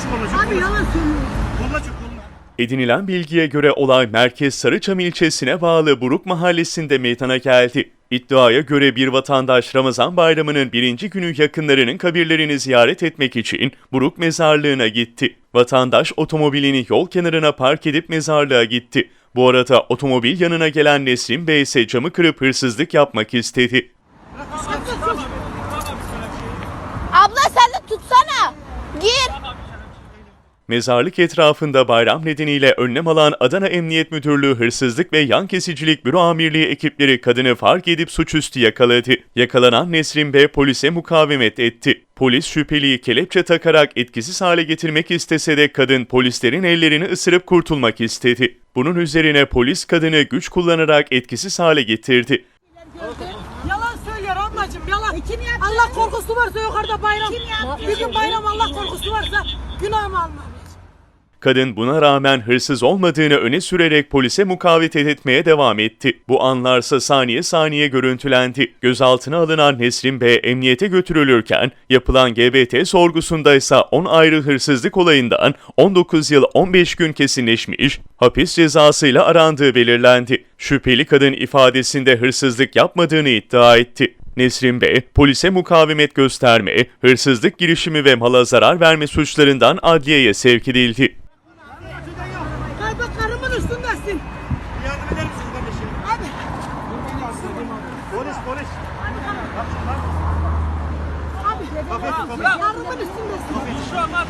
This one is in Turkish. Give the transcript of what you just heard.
Çık onunla çık. Abi yalan söylüyor. Koluna çık koluna. Edinilen bilgiye göre olay Merkez Sarıçam ilçesine bağlı Buruk mahallesinde meydana geldi. İddiaya göre bir vatandaş Ramazan bayramının birinci günü yakınlarının kabirlerini ziyaret etmek için Buruk mezarlığına gitti. Vatandaş otomobilini yol kenarına park edip mezarlığa gitti. Bu arada otomobil yanına gelen Nesrin Bey ise camı kırıp hırsızlık yapmak istedi. Mezarlık etrafında bayram nedeniyle önlem alan Adana Emniyet Müdürlüğü Hırsızlık ve Yan Kesicilik Büro Amirliği ekipleri kadını fark edip suçüstü yakaladı. Yakalanan Nesrin B. polise mukavemet etti. Polis şüpheliyi kelepçe takarak etkisiz hale getirmek istese de kadın polislerin ellerini ısırıp kurtulmak istedi. Bunun üzerine polis kadını güç kullanarak etkisiz hale getirdi. Yalan söylüyor ablacığım yalan. Allah korkusu varsa yukarıda bayram. Bir gün bayram Allah korkusu varsa günahımı almam. Kadın buna rağmen hırsız olmadığını öne sürerek polise mukavemet etmeye devam etti. Bu anlarsa saniye saniye görüntülendi. Gözaltına alınan Nesrin B. emniyete götürülürken yapılan GBT sorgusunda ise 10 ayrı hırsızlık olayından 19 yıl 15 gün kesinleşmiş, hapis cezasıyla arandığı belirlendi. Şüpheli kadın ifadesinde hırsızlık yapmadığını iddia etti. Nesrin Bey, polise mukavemet gösterme, hırsızlık girişimi ve mala zarar verme suçlarından adliyeye sevk edildi. Bak karımın üstündesin. Yardım eder misiniz kardeşim? Hadi. Polis polis. Abi. Kapıyı tut kapıyı. Karımın üstündesin. Hadi.